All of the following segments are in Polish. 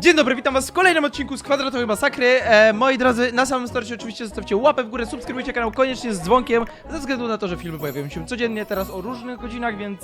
Dzień dobry, witam was w kolejnym odcinku z Kwadratowej Masakry. E, moi drodzy, na samym starcie oczywiście zostawcie łapę w górę, subskrybujcie kanał koniecznie z dzwonkiem, ze względu na to, że filmy pojawiają się codziennie, teraz o różnych godzinach, więc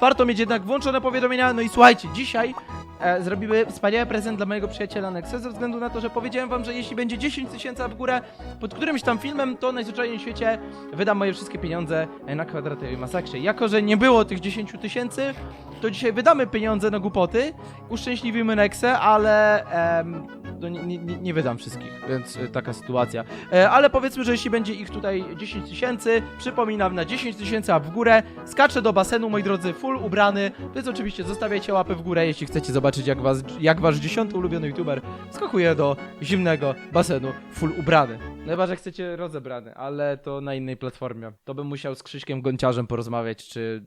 warto mieć jednak włączone powiadomienia. No i słuchajcie, dzisiaj e, zrobimy wspaniały prezent dla mojego przyjaciela Nexe, ze względu na to, że powiedziałem wam, że jeśli będzie 10 tysięcy w górę pod którymś tam filmem, to najzwyczajniej w świecie wydam moje wszystkie pieniądze e, na Kwadratowej Masakrze. Jako, że nie było tych 10 tysięcy, to dzisiaj wydamy pieniądze na głupoty, uszczęśliwimy Nexę, ale em, no nie, nie, nie- wydam wszystkich, więc y, taka sytuacja. E, ale powiedzmy, że jeśli będzie ich tutaj 10 tysięcy, przypominam na 10 tysięcy a w górę, skaczę do basenu, moi drodzy, full ubrany, więc oczywiście zostawiajcie łapę w górę, jeśli chcecie zobaczyć jak, was, jak wasz dziesiąty ulubiony youtuber skakuje do zimnego basenu full ubrany. No Chyba, że chcecie rozebrany, ale to na innej platformie. To bym musiał z Krzyśkiem Gonciarzem porozmawiać, czy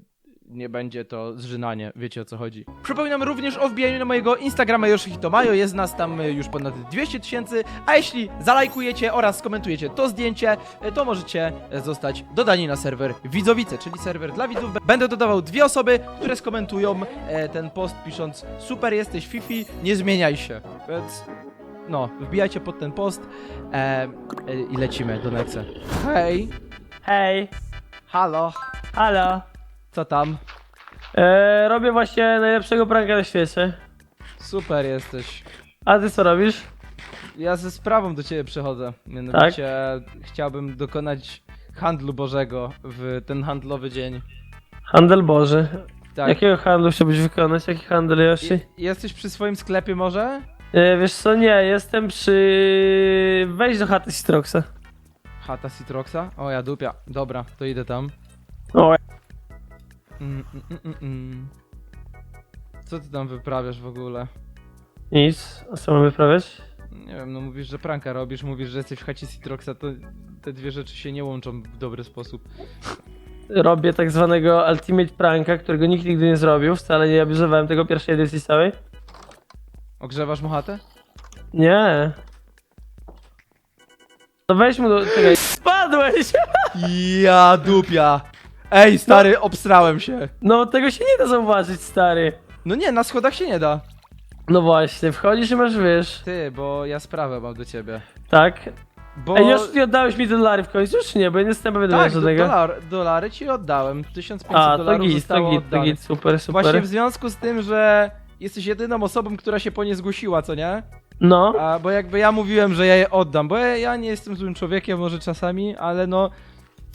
nie będzie to zżynanie, wiecie o co chodzi. Przypominam również o wbijaniu na mojego Instagrama Yoshihitomayo, jest nas tam y, już ponad 200 tysięcy, a jeśli zalajkujecie oraz skomentujecie to zdjęcie, y, to możecie y, zostać dodani na serwer Widzowice, czyli serwer dla widzów. Będę dodawał dwie osoby, które skomentują e, ten post pisząc super jesteś Fifi, nie zmieniaj się, więc no, wbijajcie pod ten post e, e, i lecimy do Nexe. Hej, Hej, halo, halo. Co tam? E, robię właśnie najlepszego pranka na świecie. Super jesteś. A ty co robisz? Ja ze sprawą do ciebie przychodzę. Mianowicie chciałbym dokonać handlu Bożego w ten handlowy dzień. Handel Boży. Tak. Jakiego handlu chciałbyś wykonać? Jaki handel, Yoshi? Je- Jesteś przy swoim sklepie może? E, wiesz co, nie, jestem przy... Wejdź do chaty Citroxa. Chata Citroxa? O ja dupia. Dobra, to idę tam. O, Mm, mm, mm, mm, mm. Co ty tam wyprawiasz w ogóle? nic. A co mam wyprawiać? Nie wiem, no mówisz, że pranka robisz, mówisz, że jesteś w chacie Citroxa, to te dwie rzeczy się nie łączą w dobry sposób. Robię tak zwanego Ultimate Pranka, którego nikt nigdy nie zrobił. Wcale nie abuzowałem tego pierwszej edycji całej. Ogrzewasz mu chatę? Nie. To weź mu do... Czekaj. Spadłeś! Ja dupia! Ej, stary, obstrałem się. No tego się nie da zauważyć, stary. No nie, na schodach się nie da. No właśnie, wchodzisz i masz, wiesz... Ty, bo ja sprawę mam do ciebie. Tak. Bo... Ej, już nie oddałeś mi dolary w końcu, czy nie? Bo ja nie jestem pewien tak, do tego. dolar, dolary ci oddałem. 1500 A, to dolarów git, to zostało git, to git, super, super. Właśnie w związku z tym, że jesteś jedyną osobą, która się po nie zgłosiła, co nie? No, A, bo jakby ja mówiłem, że ja je oddam, bo ja, ja nie jestem złym człowiekiem może czasami, ale no...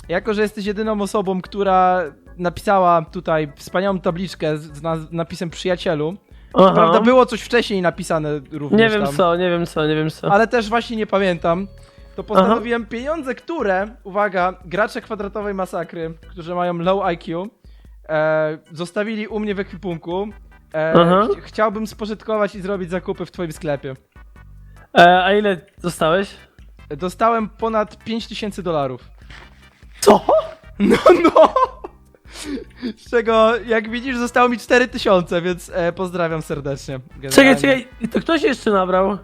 Jako, że jesteś jedyną osobą, która napisała tutaj wspaniałą tabliczkę z, z na, napisem przyjacielu, aha. Prawda, było coś wcześniej napisane również Nie wiem tam, co, nie wiem co, nie wiem co. ale też właśnie nie pamiętam. To postanowiłem pieniądze, które, uwaga, gracze kwadratowej masakry, którzy mają low IQ, e, zostawili u mnie w ekwipunku. E, Aha. ch chciałbym spożytkować i zrobić zakupy w twoim sklepie. E, a ile dostałeś? Dostałem ponad 5000 dolarów. Co? No, no! Z czego, jak widzisz, zostało mi 4000, więc e, pozdrawiam serdecznie. Czekaj, Generalnie. czekaj, to ktoś jeszcze nabrał?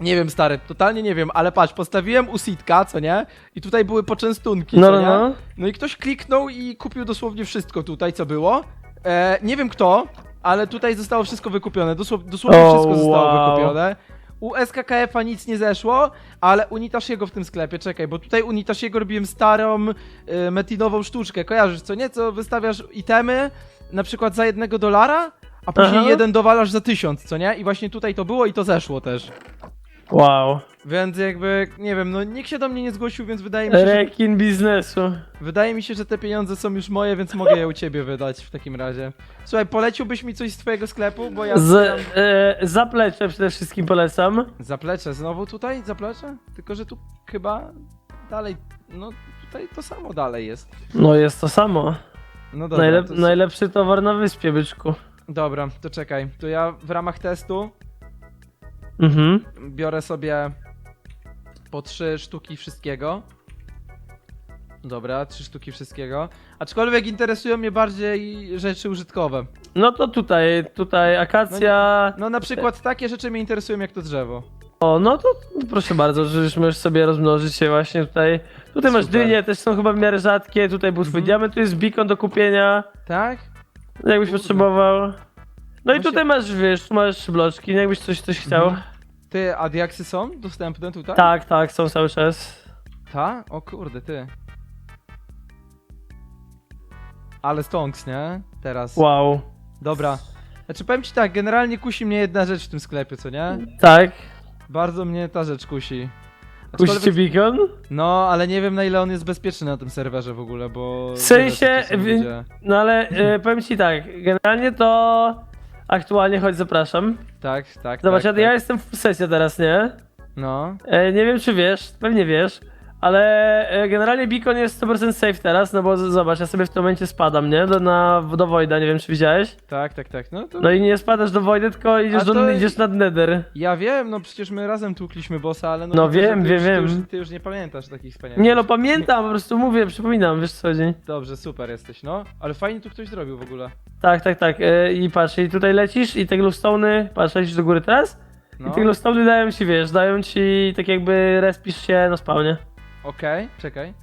Nie wiem, stary, totalnie nie wiem, ale patrz, postawiłem u Sitka, co nie? I tutaj były poczęstunki, No, co no, nie? no. No i ktoś kliknął i kupił dosłownie wszystko tutaj, co było. E, nie wiem kto, ale tutaj zostało wszystko wykupione, dosłow, dosłownie O, wszystko zostało wow. wykupione. U SKKF-a nic nie zeszło, ale u Nitashiego w tym sklepie, czekaj, bo tutaj u Nitashiego robiłem starą e, metinową sztuczkę, kojarzysz co nie? Co wystawiasz itemy, na przykład za jednego dolara, a później Aha. jeden dowalasz za tysiąc, co nie? I właśnie tutaj to było i to zeszło też. Wow. Więc jakby, nie wiem, no nikt się do mnie nie zgłosił, więc wydaje mi się, że, Rekin biznesu. wydaje mi się, że te pieniądze są już moje, więc mogę je u ciebie wydać w takim razie. Słuchaj, poleciłbyś mi coś z twojego sklepu, bo ja... Z, e, zaplecze przede wszystkim polecam. Zaplecze, znowu tutaj zaplecze? Tylko, że tu chyba dalej, no tutaj to samo dalej jest. No jest to samo. No dobra, Najlep to, Najlepszy towar na wyspie, byczku. dobra, to czekaj, to ja w ramach testu Mhm. biorę sobie po trzy sztuki wszystkiego. Dobra, trzy sztuki wszystkiego. Aczkolwiek interesują mnie bardziej rzeczy użytkowe. No to tutaj, tutaj akacja. No na przykład takie rzeczy mnie interesują jak to drzewo. O, no to proszę bardzo, że już możesz sobie rozmnożyć się właśnie tutaj. Tutaj masz Super. dynie, też są chyba w miarę rzadkie. Tutaj był twój Mhm. diament, tu jest beacon do kupienia. Tak? Jakbyś Kurde. potrzebował. No i Właśnie- tutaj masz, wiesz, tu masz bloczki, jakbyś coś, coś chciał. Mhm. Ty, a diaksy są dostępne tutaj? Tak, tak, są cały czas. Ta? O kurde, ty. Ale stonks, nie? Teraz. Wow. Dobra. Znaczy powiem ci tak, generalnie kusi mnie jedna rzecz w tym sklepie, co nie? Tak. Bardzo mnie ta rzecz kusi. Puśćcie Aczkolwiek- beacon? No, ale nie wiem na ile on jest bezpieczny na tym serwerze w ogóle, bo... W sensie, wiele są ludzie. No ale e, powiem ci tak, generalnie to aktualnie choć zapraszam. Tak, tak, Zobacz, tak, ja, ja tak. jestem w sesji teraz, nie? No, E, nie wiem czy wiesz, pewnie wiesz, ale e, generalnie Beacon jest 100% safe teraz, no bo zobacz, ja sobie w tym momencie spadam, nie? Do, na, do Voida, nie wiem czy widziałeś. tak, tak, tak, no to... No i nie spadasz do Voida, tylko idziesz, A do, to- idziesz nad Nether. Ja wiem, no przecież my razem tłukliśmy bossa, ale no... No wiem, wiem, już, Ty wiem. już, ty już nie pamiętasz takich wspaniałych Nie no, pamiętam, po prostu mówię, przypominam, wiesz co chodzi. Dobrze, super jesteś, no. Ale fajnie tu ktoś zrobił w ogóle. Tak, tak, tak. E, I patrz, i tutaj lecisz i te glowstone'y, patrz, lecisz do góry teraz No, i te glowstone'y dają ci, wiesz, dają ci tak jakby respisz się na spawnie. Okej, czekaj.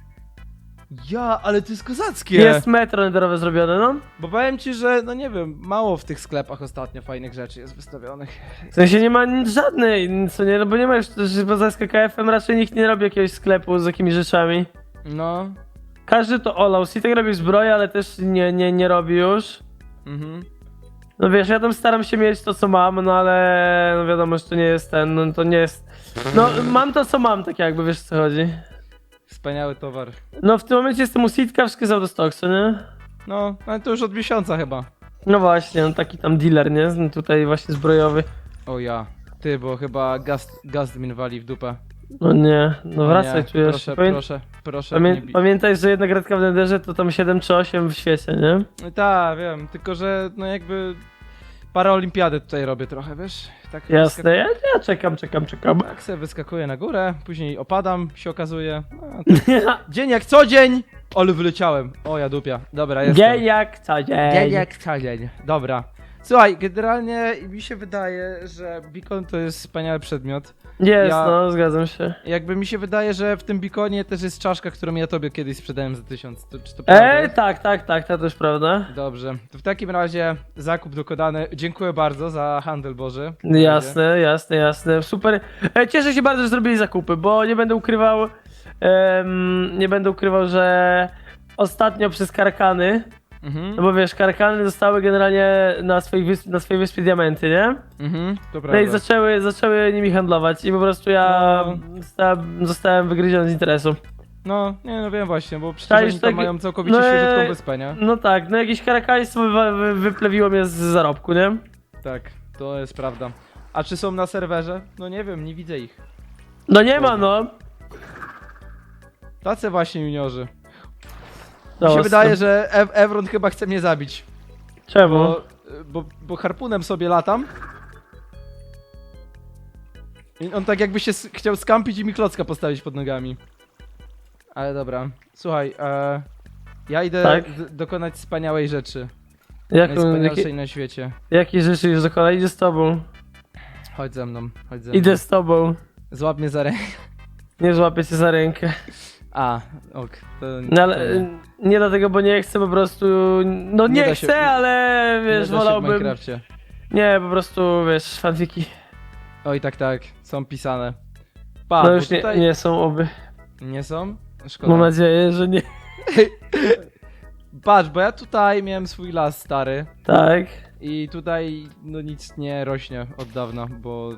Ja, ale to jest kozackie! Jest metro netherowe zrobione, no. Bo powiem ci, że, no nie wiem, mało w tych sklepach ostatnio fajnych rzeczy jest wystawionych. W sensie nie ma nic żadnej, co nie, no bo nie ma już, że poza SKKF-em raczej nikt nie robi jakiegoś sklepu z jakimiś rzeczami. No, Każdy to olał, Sitek robi zbroję, ale też nie, nie, nie robi już. mhm. No wiesz, ja tam staram się mieć to co mam, no ale no wiadomo, że to nie jest ten, no to nie jest... No mam to co mam, tak jakby, wiesz o co chodzi. Wspaniały towar. No w tym momencie jestem u Sitka, wszystko jest out co nie? No, ale to już od miesiąca chyba. No właśnie, no taki tam dealer, nie? No Tutaj właśnie zbrojowy. O ja. Ty, bo chyba gast, Gastmin wali w dupę. No nie, no wracaj, nie, czujesz. Proszę, Pamię- proszę, proszę. Pamię bi- pamiętaj, że jedna gratka w Netherze to tam 7 czy 8 w świecie, nie? No Tak, wiem, tylko że no jakby paraolimpiady tutaj robię trochę, wiesz? Tak Jasne, ja, ja czekam, czekam, czekam. Tak se wyskakuję na górę, później opadam, się okazuje. No, dzień jak co dzień! Ale wyleciałem. O ja dupia. Dobra, jestem. Dzień jak co dzień. Dzień jak co dzień. Dobra. Słuchaj, generalnie mi się wydaje, że beacon to jest wspaniały przedmiot. Jest, Ja- no, zgadzam się. Jakby mi się wydaje, że w tym beaconie też jest czaszka, którą ja tobie kiedyś sprzedałem za tysiąc. To, czy to prawda? Ej, tak, tak, tak, to też prawda. Dobrze. To w takim razie zakup dokonany. Dziękuję bardzo za handel Boży. Jasne, jasne, jasne. Super. E, cieszę się bardzo, że zrobili zakupy, bo nie będę ukrywał, nie będę ukrywał, że ostatnio przez karkany, Mhm. no bo wiesz, karkany zostały generalnie na swojej, wysp, na swojej wyspie diamenty, nie? Mhm. To No i prawda. zaczęły, zaczęły nimi handlować i po prostu ja No. zostałem, zostałem wygryziony z interesu. No, nie no wiem właśnie, bo przecież Czaisz oni tak- mają całkowicie no, świeżutką wyspę, nie? No tak, no jakieś karakaństwo wy, wy, wyplewiło mnie z zarobku, nie? Tak, to jest prawda. A czy są na serwerze? No nie wiem, nie widzę ich. No nie ma, no. Tacy właśnie juniorzy. Mi się wydaje, że Ev Evron chyba chce mnie zabić. Czemu? Bo, bo, bo harpunem sobie latam. I on tak jakby się chciał skampić i mi klocka postawić pod nogami. Ale dobra. Słuchaj, e, ja idę Tak? dokonać wspaniałej rzeczy. Jak, Najwspanialszej jakie, na świecie. jakie rzeczy już dokonać? Idę z tobą. Chodź ze mną, chodź ze mną. Idę z tobą. Złap mnie za rękę. Nie złapię cię za rękę. A, ok. To, No ale to y, nie dlatego, bo nie chcę po prostu. No Nie nie, da się- chcę, ale nie wiesz, się w wolałbym. Minecrafcie. Nie, po prostu wiesz, fanfiki. Oj, tak, tak, są pisane. Pa, No bo już nie, tutaj... nie są oby. Nie są? Szkoda. Mam nadzieję, że nie. Patrz, bo ja tutaj miałem swój las stary Tak. i tutaj no nic nie rośnie od dawna, bo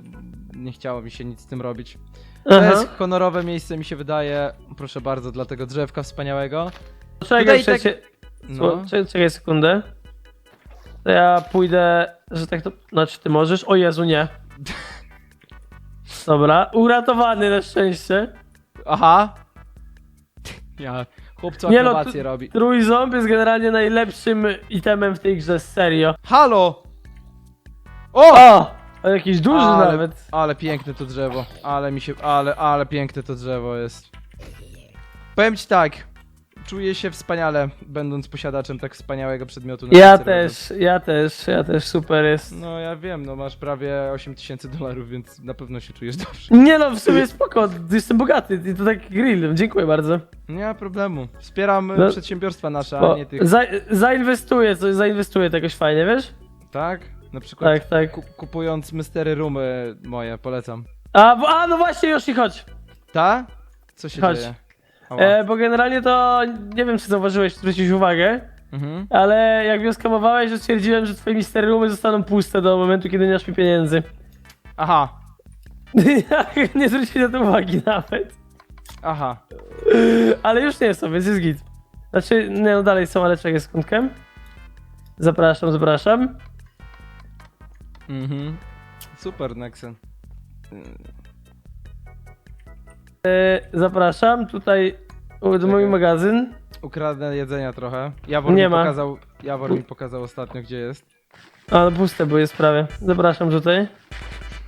nie chciało mi się nic z tym robić. To Aha. jest honorowe miejsce mi się wydaje, proszę bardzo, dla tego drzewka wspaniałego. Czekaj, tutaj tak- przecie... No, czekaj, czekaj sekundę. To ja pójdę, że tak to. Znaczy, ty możesz? O Jezu, nie. Dobra, uratowany na szczęście. aha. Ja, chłopcu Nie no, akrobację robi. Trójząb jest generalnie najlepszym itemem w tej grze, serio. Halo! O! O! A jakiś duży ale, nawet. Ale piękne to drzewo. Ale mi się. Ale, ale piękne to drzewo jest. Powiem ci tak. Czuję się wspaniale, będąc posiadaczem tak wspaniałego przedmiotu. na Ja też, ja też, ja też, super jest. No ja wiem, no masz prawie 8000 dolarów, więc na pewno się czujesz dobrze. Nie no, w sumie spoko, jestem bogaty, i to tak grill, dziękuję bardzo. Nie ma problemu. Wspieram No. przedsiębiorstwa nasze, a nie tych. za, zainwestuję, coś zainwestuję to jakoś fajnie, wiesz? Tak? Na przykład Tak, tak. ku- kupując mystery roomy moje, polecam. A, bo- a no właśnie, już i chodź. Ta? Co się Chodź. dzieje? Ała. E, bo generalnie to nie wiem, czy zauważyłeś, zwróciłeś uwagę, Mhm. ale jak mnie skamowałeś, to stwierdziłem, że twoje mistery roomy zostaną puste do momentu, kiedy nie dasz mi pieniędzy. Aha, nie zwróciłeś na to uwagi nawet. aha. Ale już nie są, więc jest git. Znaczy, nie no dalej są, ale czekaj sekundkę. Zapraszam, zapraszam. Mhm. Super, Nexen. E, zapraszam, tutaj to mój Czekaj. magazyn. Ukradnę jedzenia trochę. Jawor Nie mi ma. pokazał, Jawor mi pokazał ostatnio, gdzie jest. A, no puste były sprawy. Zapraszam tutaj.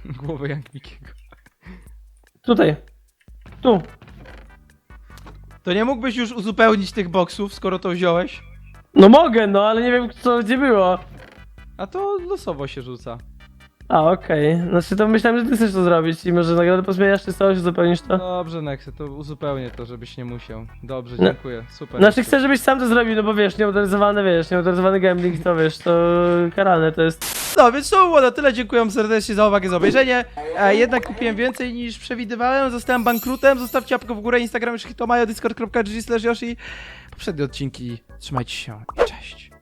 Głowy Jankmikiego. Tutaj. Tu. To nie mógłbyś już uzupełnić tych boksów, skoro to wziąłeś? No mogę, no, ale nie wiem, co gdzie było. A to losowo się rzuca. A, okej. Znaczy to myślałem, że ty chcesz to zrobić i może nagrodę pozmieniasz, czy całość uzupełnisz to? Dobrze, Nexe, to uzupełnię to, żebyś nie musiał. Dobrze, No. dziękuję. Super. Znaczy chcę, żebyś sam to zrobił, no bo wiesz, nieautoryzowany, wiesz, nieautoryzowany gambling to wiesz, to karane to jest. No, więc to było na tyle. Dziękuję serdecznie za uwagę, za obejrzenie. E, jednak kupiłem więcej niż przewidywałem. Zostałem bankrutem. Zostawcie łapkę w górę. Instagram już hitomajo, discord.gg slash yoshi. Poprzednie odcinki. Trzymajcie się. Cześć.